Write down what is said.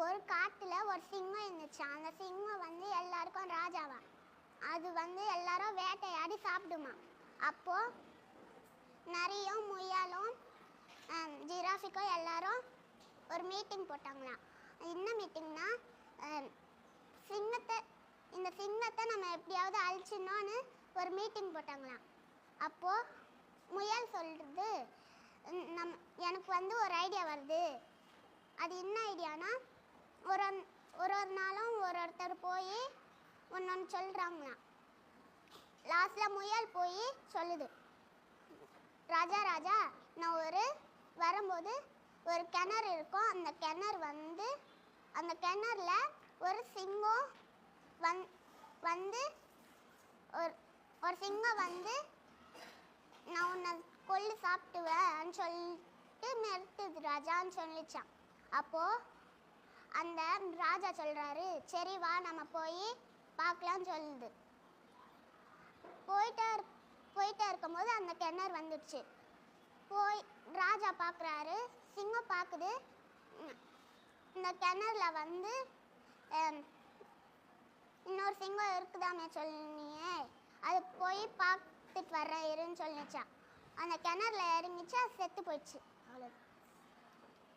ஒரு காட்டில் ஒரு சிங்கம் இருந்துச்சு. அந்த சிங்கம் வந்து எல்லாருக்கும் ராஜாவா. அது வந்து எல்லாரும் வேட்டையாடி சாப்பிடுமா. அப்போது நரியும் முயலும் ஜிராஃபிக்கும் எல்லாரும் ஒரு மீட்டிங் போட்டாங்களாம். என்ன மீட்டிங்னா சிங்கத்தை இந்த சிங்கத்தை நம்ம எப்படியாவது அழிச்சிடணும்னு ஒரு மீட்டிங் போட்டாங்களாம். அப்போது முயல் சொல்கிறது நம் எனக்கு வந்து ஒரு ஐடியா வருது. அது என்ன ஐடியானா ஒரு ஒரு ஒரு நாளும் ஒரு ஒருத்தர் போய் ஒன்று ஒன்று சொல்கிறாங்களாம் லாஸ்ட்டில் முயல் போய் சொல்லுது. ராஜா ராஜா நான் ஒரு வரும்போது ஒரு கிணறு இருக்கும். அந்த கிணறு வந்து அந்த கிணறுல ஒரு சிங்கம் வந் வந்து ஒரு ஒரு சிங்கம் வந்து நான் உன்னை கொல்லு சாப்பிட்டுவேன்னு சொல்லிட்டு நிறுத்துது ராஜான்னு சொல்லிச்சான் அப்போது ராஜா சொல்கிறாரு சரி வா நம்ம போய் பார்க்கலாம்னு சொல்லுது. போயிட்டே போயிட்டே இருக்கும்போது அந்த கிணறு வந்துடுச்சு. போய் ராஜா பார்க்குறாரு. சிங்கம் பார்க்குது. இந்த கிணறுல வந்து இன்னொரு சிங்கம் இருக்குதாமே சொன்னியே அது போய் பார்த்துட்டு வர்றேன் இருன்னு சொல்லிச்சான் அந்த கிணறுல இறங்கிச்சு அது செத்து போயிடுச்சு. அவ்வளோ